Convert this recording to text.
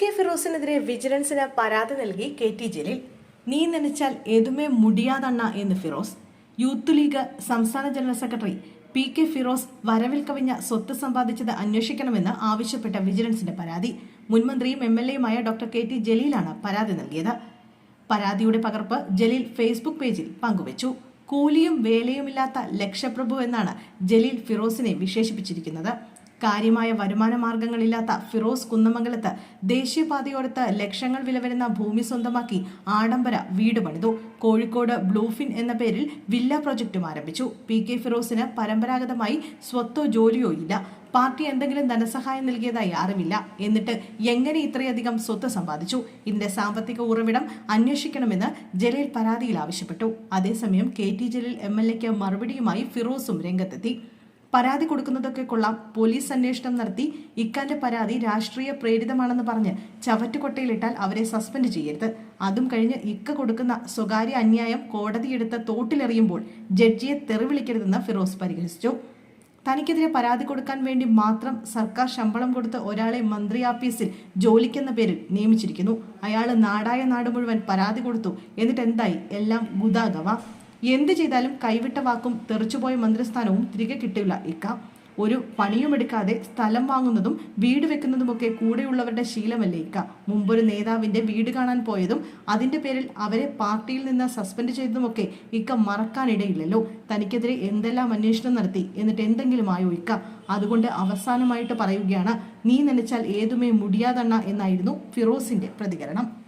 K ഫിറോസിനെതിരെ വിജിലൻസിന് പരാതി നൽകി K T Jaleel. നീ നനച്ചാൽ ഏതുമേ മുടിയാതണ്ണ എന്ന് ഫിറോസ്. യൂത്ത് ലീഗ് സംസ്ഥാന general secretary P K Firoz വരവിൽ കവിഞ്ഞ സ്വത്ത് സമ്പാദിച്ചത് അന്വേഷിക്കണമെന്ന് ആവശ്യപ്പെട്ട വിജിലൻസിന്റെ പരാതി. മുൻമന്ത്രിയും എം എൽ എയുമായ ഡോക്ടർ കെ ടി ജലീലാണ് പരാതി നൽകിയത്. പരാതിയുടെ പകർപ്പ് ജലീൽ ഫേസ്ബുക്ക് പേജിൽ പങ്കുവച്ചു. കൂലിയും വേലയുമില്ലാത്ത ലക്ഷപ്രഭു എന്നാണ് ജലീൽ ഫിറോസിനെ വിശേഷിപ്പിച്ചിരിക്കുന്നത്. കാര്യമായ വരുമാന മാർഗങ്ങളില്ലാത്ത ഫിറോസ് കുന്നമംഗലത്ത് ദേശീയപാതയോരത്ത് ലക്ഷങ്ങൾ വില വരുന്ന ഭൂമി സ്വന്തമാക്കി ആഡംബര വീട് പണിതു. കോഴിക്കോട് ബ്ലൂഫിൻ എന്ന പേരിൽ വില്ല പ്രൊജക്റ്റും ആരംഭിച്ചു. പി കെ ഫിറോസിന് പരമ്പരാഗതമായി സ്വത്തോ ജോലിയോ ഇല്ല. പാർട്ടി എന്തെങ്കിലും ധനസഹായം നൽകിയതായി അറിവില്ല. എന്നിട്ട് എങ്ങനെ ഇത്രയധികം സ്വത്ത് സമ്പാദിച്ചു? ഇതിന്റെ സാമ്പത്തിക ഉറവിടം അന്വേഷിക്കണമെന്ന് ജലീൽ പരാതിയിൽ ആവശ്യപ്പെട്ടു. അതേസമയം K T Jaleel M L എക്ക് മറുപടിയുമായി ഫിറോസും രംഗത്തെത്തി. പരാതി കൊടുക്കുന്നതൊക്കെ കൊള്ളാം. പോലീസ് അന്വേഷണം നടത്തി. ഇക്കാന്റെ പരാതി രാഷ്ട്രീയ പ്രേരിതമാണെന്ന് പറഞ്ഞ് ചവറ്റുകൊട്ടയിലിട്ടാൽ അവരെ സസ്പെൻഡ് ചെയ്യരുത്. അതും കഴിഞ്ഞ് ഇക്ക കൊടുക്കുന്ന സ്വകാര്യ അന്യായം കോടതിയെടുത്ത് തോട്ടിലെറിയുമ്പോൾ ജഡ്ജിയെ തെറിവിളിക്കരുതെന്ന് ഫിറോസ് പരിഹസിച്ചു. തനിക്കെതിരെ പരാതി കൊടുക്കാൻ വേണ്ടി മാത്രം സർക്കാർ ശമ്പളം കൊടുത്ത് ഒരാളെ മന്ത്രി ആഫീസിൽ ജോലിക്കെന്ന പേരിൽ നിയമിച്ചിരിക്കുന്നു. അയാൾ നാടായ നാട് മുഴുവൻ പരാതി കൊടുത്തു. എന്നിട്ട് എന്തായി എല്ലാം ഗുദാഗവ എന്ത് ചെയ്താലും കൈവിട്ട വാക്കും തെറിച്ചുപോയ മന്ത്രിസ്ഥാനവും തിരികെ കിട്ടില്ല. ഇക്ക ഒരു പണിയുമെടുക്കാതെ സ്ഥലം വാങ്ങുന്നതും വീട് വെക്കുന്നതുമൊക്കെ കൂടെയുള്ളവരുടെ ശീലമല്ലേ ഇക്ക. മുമ്പൊരു നേതാവിന്റെ വീട് കാണാൻ പോയതും അതിന്റെ പേരിൽ അവരെ പാർട്ടിയിൽ നിന്ന് സസ്പെൻഡ് ചെയ്തതുമൊക്കെ ഇക്ക മറക്കാനിടയില്ലല്ലോ. തനിക്കെതിരെ എന്തെല്ലാം അന്വേഷണം നടത്തി എന്നിട്ട് എന്തെങ്കിലും ആയോ ഇക്ക? അതുകൊണ്ട് അവസാനമായിട്ട് പറയുകയാണ് നീ നനച്ചാൽ ഏതുമേ മുടിയാതണ്ണ എന്നായിരുന്നു ഫിറോസിന്റെ പ്രതികരണം.